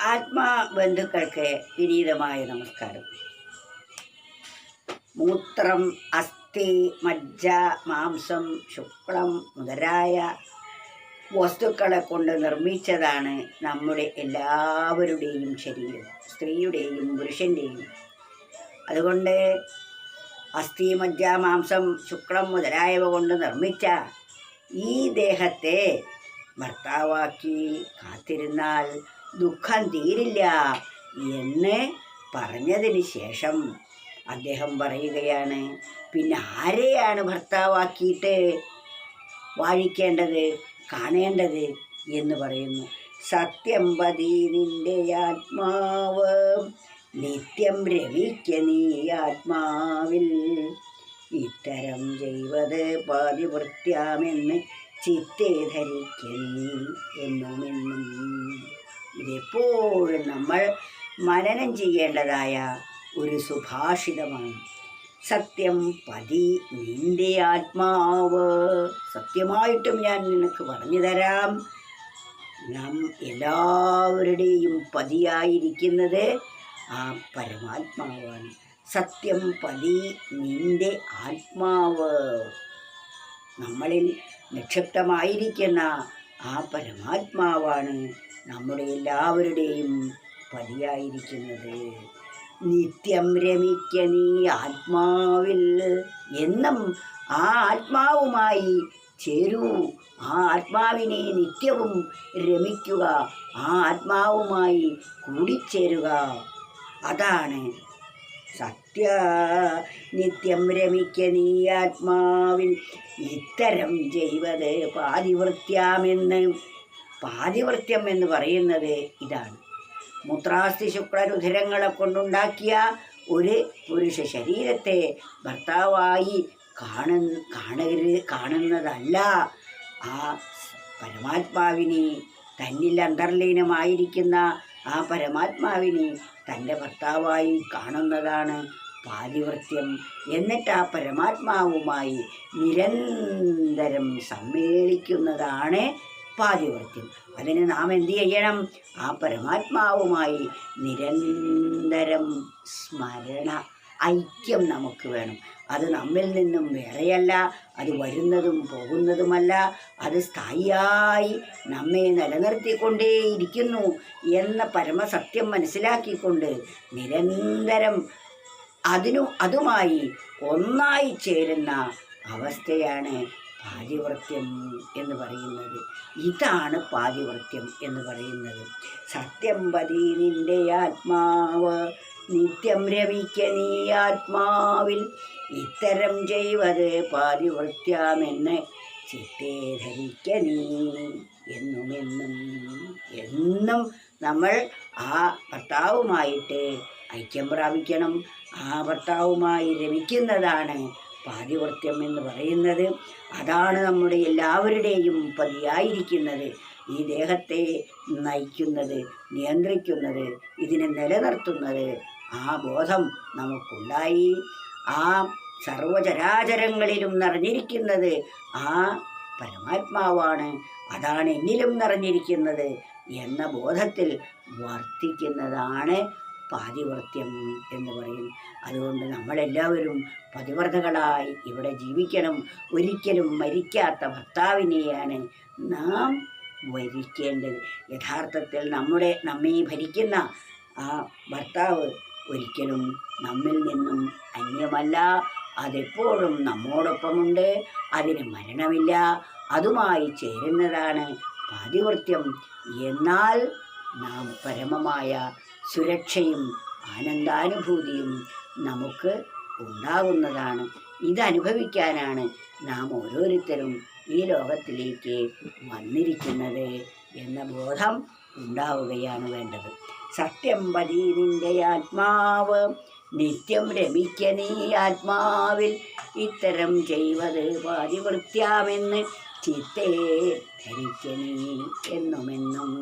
ആത്മാബന്ധുക്കൾക്ക് വിനീതമായ നമസ്കാരം. മൂത്രം അസ്ഥി മജ്ജ മാംസം ശുക്ലം മുതലായ വസ്തുക്കളെ കൊണ്ട് നിർമ്മിച്ചതാണ് നമ്മുടെ എല്ലാവരുടെയും ശരീരം സ്ത്രീയുടെയും പുരുഷന്റെയും അതുകൊണ്ട് അസ്ഥി മജ്ജ മാംസം ശുക്ലം മുതലായവ കൊണ്ട് നിർമ്മിച്ച ഈ ദേഹത്തെ ഭർത്താവാക്കി കാത്തിരുന്നാൽ ദുഃഖം തീരില്ല എന്ന് പറഞ്ഞതിന് ശേഷം അദ്ദേഹം പറയുകയാണ് പിന്നെ ആരെയാണ് ഭർത്താവാക്കിയിട്ട് വാഴിക്കേണ്ടത് കാണേണ്ടത്? എന്ന് പറയുന്നു. സത്യം പതി നിന്റെ ആത്മാവ് നിത്യം രമിക്ക നീ ആത്മാവിൽ. ഇത്തരം ചെയ്വത് പാതിവൃത്യാമെന്ന് ചിത്തേ ധരിക്കുന്നു നീ എന്നുമെന്നും ഇതെപ്പോഴും നമ്മൾ മനനം ചെയ്യേണ്ടതായ ഒരു സുഭാഷിതമാണ്. സത്യം പതി നിന്റെ ആത്മാവ്. സത്യമായിട്ടും ഞാൻ നിനക്ക് പറഞ്ഞു തരാം. നാം എല്ലാവരുടെയും പതിയായിരിക്കുന്നത് ആ പരമാത്മാവാണ്. സത്യം പതി നിന്റെ ആത്മാവ്. നമ്മളിൽ നിക്ഷിപ്തമായിരിക്കുന്ന ആ പരമാത്മാവാണ് നമ്മുടെ എല്ലാവരുടെയും പതിയായിരിക്കുന്നത്. നിത്യം രമിക്ക നീ ആത്മാവിൽ എന്നും ആ ആത്മാവുമായി ചേരൂ. ആ ആത്മാവിനെ നിത്യവും രമിക്കുക ആ ആത്മാവുമായി കൂടിച്ചേരുക. അതാണ് സത്യ. നിത്യം രമിക്ക നീ ആത്മാവിൽ ഇത്തരം ചെയ്വത് പാതിവൃത്യാമെന്ന് പാതിവൃത്യം എന്ന് പറയുന്നത് ഇതാണ്. മൂത്രാസ്ഥി ശുക്ലരുധിരങ്ങളെ കൊണ്ടുണ്ടാക്കിയ ഒരു പുരുഷ ശരീരത്തെ ഭർത്താവായി കാണ കാണരുത് കാണുന്നതല്ല. ആ പരമാത്മാവിനെ തന്നിൽ അന്തർലീനമായിരിക്കുന്ന ആ പരമാത്മാവിനെ തന്റെ ഭർത്താവായി കാണുന്നതാണ് പാതിവൃത്യം എന്നിട്ട് ആ പരമാത്മാവുമായി നിരന്തരം സമ്മേളിക്കുന്നതാണ് പാതിവൃത്യം അതിന് നാം എന്ത് ചെയ്യണം? ആ പരമാത്മാവുമായി നിരന്തരം സ്മരണ ഐക്യം നമുക്ക് വേണം. അത് നമ്മിൽ നിന്നും വേറെയല്ല അത് വരുന്നതും പോകുന്നതുമല്ല അത് സ്ഥായിയായി നമ്മെ നിലനിർത്തിക്കൊണ്ടേയിരിക്കുന്നു എന്ന പരമസത്യം മനസ്സിലാക്കിക്കൊണ്ട് നിരന്തരം അതിനു അതുമായി ഒന്നായി ചേരുന്ന അവസ്ഥയാണ് പാതിവൃത്യം എന്ന് പറയുന്നത്. ഇതാണ് പാതിവൃത്യം എന്ന് പറയുന്നത്. സത്യം പതി നിന്റെ ആത്മാവ് നിത്യം രമിക്ക നീ ആത്മാവിൽ ഇത്തരം ചെയ്വത് പാതിവൃത്യമെന്ന് ചിത്തേ ധരിക്ക നീ എന്നുമെന്നും എന്നും നമ്മൾ ആ ഭർത്താവുമായിട്ട് ഐക്യം പ്രാപിക്കണം. ആ ഭർത്താവുമായി രമിക്കുന്നതാണ് പാതിവൃത്യം എന്ന് പറയുന്നത് അതാണ് നമ്മുടെ എല്ലാവരുടെയും പതിയായിരിക്കുന്നത് ഈ ദേഹത്തെ നയിക്കുന്നത് നിയന്ത്രിക്കുന്നത് ഇതിനെ നിലനിർത്തുന്നത് ആ ബോധം നമുക്കുണ്ടായി. ആ സർവചരാചരങ്ങളിലും നിറഞ്ഞിരിക്കുന്നത് ആ പരമാത്മാവാണ്. അതാണ് എന്നിലും നിറഞ്ഞിരിക്കുന്നത് എന്ന ബോധത്തിൽ വർത്തിക്കുന്നതാണ് പാതിവൃത്യം എന്ന് പറയും. അതുകൊണ്ട് നമ്മളെല്ലാവരും പതിവ്രതകളായി ഇവിടെ ജീവിക്കണം. ഒരിക്കലും മരിക്കാത്ത ഭർത്താവിനെയാണ് നാം വരിക്കേണ്ടത്. യഥാർത്ഥത്തിൽ നമ്മുടെ നമ്മെ ഭരിക്കുന്ന ആ ഭർത്താവ് ഒരിക്കലും നമ്മിൽ നിന്നും അന്യമല്ല. അതെപ്പോഴും നമ്മോടൊപ്പമുണ്ട്. അതിന് മരണമില്ല. അതുമായി ചേരുന്നതാണ് പാതിവൃത്യം എന്നാൽ നാം പരമമായ സുരക്ഷയും ആനന്ദാനുഭൂതിയും നമുക്ക് ഉണ്ടാകുന്നതാണ് ഇതനുഭവിക്കാനാണ് നാം ഓരോരുത്തരും ഈ ലോകത്തിലേക്ക് വന്നിരിക്കുന്നത് എന്ന ബോധം ഉണ്ടാവുകയാണ് വേണ്ടത്. സത്യം പതി നിന്റെ ആത്മാവ് നിത്യം രമിക്ക നീ ആത്മാവിൽ. ഇത്തരം ചെയ്വത് പാതിവൃത്യാമെന്ന് ചിത്തേ ധരിക്ക നീ എന്നുമെന്നും.